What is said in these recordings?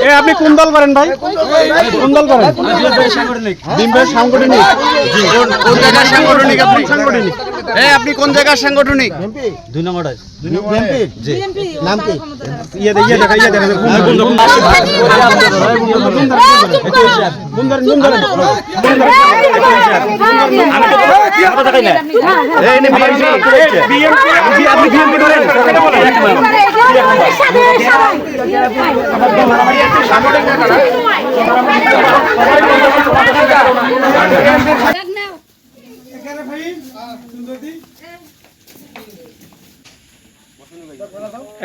এ আপনি কোন দল করেন ভাই? কোন দল করেন? সাংগঠনিক। সাংগঠনিক? সাংগঠনিক? এই আপনি কোন জায়গার সাংগঠনিক দুই নম্বর নাম কি ইয়ে ইয়ে দেখা ইয়ে দেখা কোন কোন কোন কোন ধরেন কোন ধরেন বিএমপি আপনি বিএমপি করেন কেন বলেন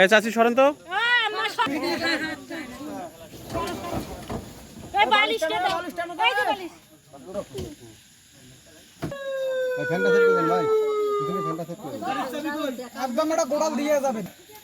এ চাচি সরেন তো। একদম একটা গোড়াল দিয়ে যাবেন।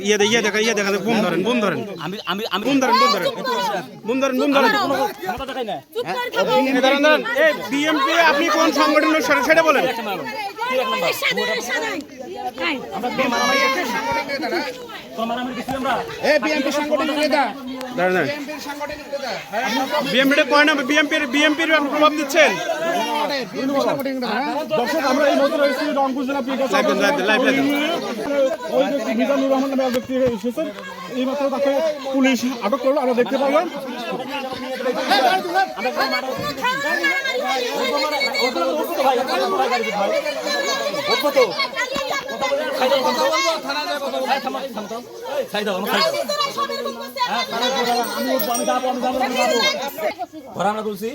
ইয়ে দে ইয়ে দেখা ইয়ে দেখা বুম ধরেন বুম ধরেন আমি আমি আমি বুম ধরেন বুম ধরেন বুম ধরেন বুম ধরেন এ ধরেন ধরেন এ বিএমপি আপনি কোন সংগঠনের সেটা সেটা বলেন বিএমপি পয়েন্ট বিএমপির বিএমপির প্রভাব দিচ্ছেন? দর্শক আমরা এই মধ্যে রয়েছি রংপুর জেলা মিজানুর রহমান নামে ব্যক্তি এসেছেন এই মাত্র তাকে পুলিশ আটক করল আমরা দেখতে পারলাম। ঘর আমরা তুলছি।